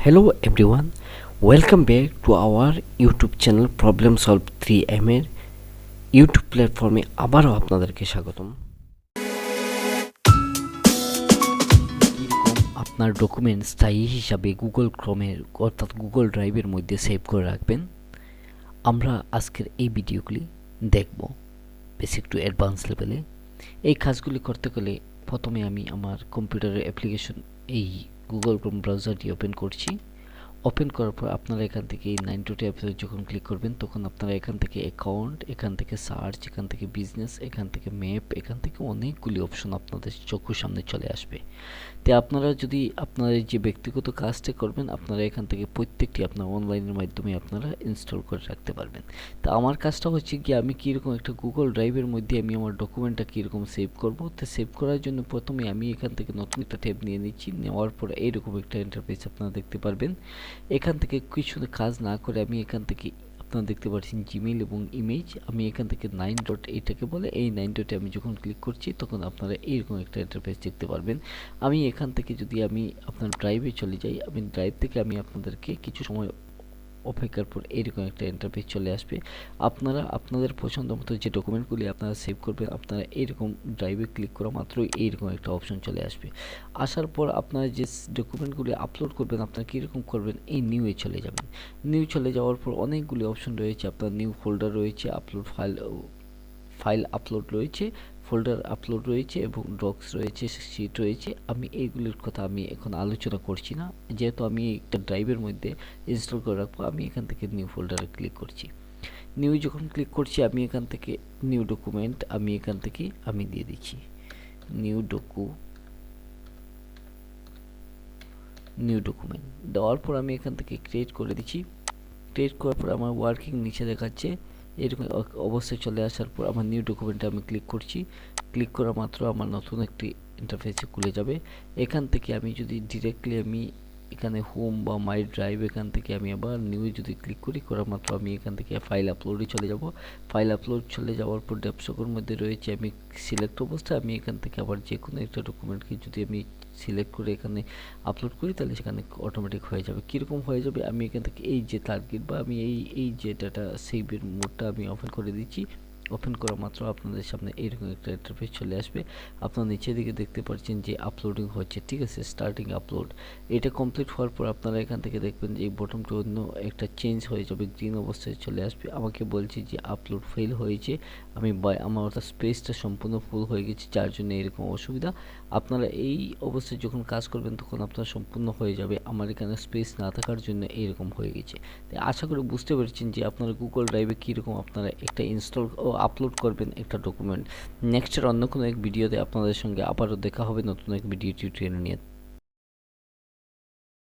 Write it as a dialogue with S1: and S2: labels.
S1: Hello everyone, welcome back to our YouTube channel Problem Solve 3M এর YouTube প্ল্যাটফর্মে আবারও আপনাদেরকে স্বাগতম। আপনার ডকুমেন্ট স্থায়ী হিসাবে গুগল ক্রোমের অর্থাৎ গুগল ড্রাইভের মধ্যে সেভ করে রাখবেন। আমরা আজকের এই ভিডিওগুলি দেখব বেসিক টু অ্যাডভান্স লেভেলে এই কাজগুলি করতে গেলে প্রথমে আমি আমার কম্পিউটারের অ্যাপ্লিকেশন এই গুগল ক্রোম ব্রাউজারটি ওপেন করছি। ওপেন করার পর আপনারা এখান থেকে এই নাইন টু ট্যাবে যখন ক্লিক করবেন, তখন আপনারা এখান থেকে অ্যাকাউন্ট এখান থেকে সার্চ এখান থেকে বিজনেস এখান থেকে ম্যাপ এখান থেকে অনেকগুলি অপশন আপনাদের চোখের সামনে চলে আসবে। তো আপনারা যদি আপনাদের যে ব্যক্তিগত কাজটা করবেন, আপনারা এখান থেকে প্রত্যেকটি আপনার অনলাইনের মাধ্যমে আপনারা ইনস্টল করে রাখতে পারবেন। তা আমার কাজটা হচ্ছে কি আমি কীরকম একটা গুগল ড্রাইভের মধ্যে আমি আমার ডকুমেন্টটা কীরকম সেভ করব, তো সেভ করার জন্য প্রথমে আমি এখান থেকে নতুন একটা ট্যাব নিয়ে নিচ্ছি। নেওয়ার পর এইরকম একটা ইন্টারফেস আপনারা দেখতে পারবেন। এখান থেকে কিছু কাজ না করে আমি এখান থেকে আপনারা দেখতে পাচ্ছেন জিমেইল এবং ইমেজ আমি এখান থেকে নাইন ডট এইটাকে বলে এই নাইন ডটে আমি যখন ক্লিক করছি তখন আপনারা এইরকম একটা ইন্টারফেস দেখতে পারবেন। আমি এখান থেকে যদি আমি আপনার ড্রাইভে চলে যাই, আমি ড্রাইভ থেকে আমি আপনাদেরকে কিছু সময় অপেক্ষার পর এইরকম একটা ইন্টারফেস চলে আসবে। আপনারা আপনাদের পছন্দ মতো যে ডকুমেন্টগুলি আপনারা সেভ করবেন, আপনারা এইরকম ড্রাইভে ক্লিক করা মাত্রই এইরকম একটা অপশন চলে আসবে। আসার পর আপনারা যে ডকুমেন্টগুলি আপলোড করবেন, আপনারা কীরকম করবেন, এই নিউয়ে চলে যাবেন। নিউ চলে যাওয়ার পর অনেকগুলি অপশন রয়েছে, আপনার নিউ ফোল্ডার রয়েছে আপলোড ফাইল ফাইল আপলোড রয়েছে ফোল্ডার আপলোড রয়েছে এবং ডক্স রয়েছে শিট রয়েছে। আমি এইগুলির কথা আমি এখন আলোচনা করছি না। যেহেতু আমি একটা ড্রাইভের মধ্যে ইনস্টল করে রাখব, আমি এখান থেকে নিউ ফোল্ডারে ক্লিক করছি। নিউ যখন ক্লিক করছি, আমি এখান থেকে নিউ ডকুমেন্ট আমি এখান থেকে আমি দিয়ে দিচ্ছি। নিউ ডকু নিউ ডকুমেন্ট দেওয়ার পর আমি এখান থেকে ক্রিয়েট করে দিচ্ছি। ক্রিয়েট করার পর আমার ওয়ার্কিং নিচে দেখাচ্ছে। এরকম অবস্থায় চলে আসার পর আমার নিউ ডকুমেন্টে আমি ক্লিক করছি। ক্লিক করা মাত্র আমার নতুন একটি ইন্টারফেসে খুলে যাবে। এখান থেকে আমি যদি ডিরেক্টলি আমি এখানে হোম বা মাই ড্রাইভ এখান থেকে আমি আবার নিউ যদি ক্লিক করি করা মাত্র আমি এখান থেকে ফাইল আপলোডে চলে যাব। ফাইল আপলোড চলে যাওয়ার পর ডেপসকোর মধ্যে রয়েছে আমি সিলেক্ট অবস্থায় আমি এখান থেকে আবার যে কোনো একটা ডকুমেন্টকে যদি আমি সিলেক্ট করে এখানে আপলোড করি, তাহলে সেখানে অটোমেটিক হয়ে যাবে। কীরকম হয়ে যাবে? আমি এখান থেকে এই যে টার্গেট বা আমি এই এই যে ডাটা সেভের মোডটা আমি ওপেন করে দিচ্ছি। ওপেন করা মাত্র আপনাদের সামনে এইরকম একটা ইন্টারফেস চলে আসবে। আপনারা নিচের দিকে দেখতে পাচ্ছেন যে আপলোডিং হচ্ছে, ঠিক আছে? স্টার্টিং আপলোড এটা কমপ্লিট হওয়ার পর আপনারা এখান থেকে দেখবেন যে এই বটমটা অন্য একটা চেঞ্জ হয়ে যাবে গ্রিন অবস্থায় চলে আসবে। আমাকে বলছে যে আপলোড ফেল হয়েছে। আমি আমার অর্থাৎ স্পেসটা সম্পূর্ণ ফুল হয়ে গেছে, যার জন্য এরকম অসুবিধা। আপনারা এই অবস্থায় যখন কাজ করবেন, তখন আপনার সম্পূর্ণ হয়ে যাবে। আমার এখানে স্পেস না থাকার জন্য এইরকম হয়ে গেছে। তাই আশা করি বুঝতে পেরেছেন যে আপনারা গুগল ড্রাইভে কীরকম আপনারা একটা ইনস্টল ও আপলোড করবেন একটা ডকুমেন্ট নেক্সটের অন্য কোনো এক ভিডিওতে আপনাদের সঙ্গে আবারও দেখা হবে, নতুন এক ভিডিও টিউটোরিয়াল নিয়ে।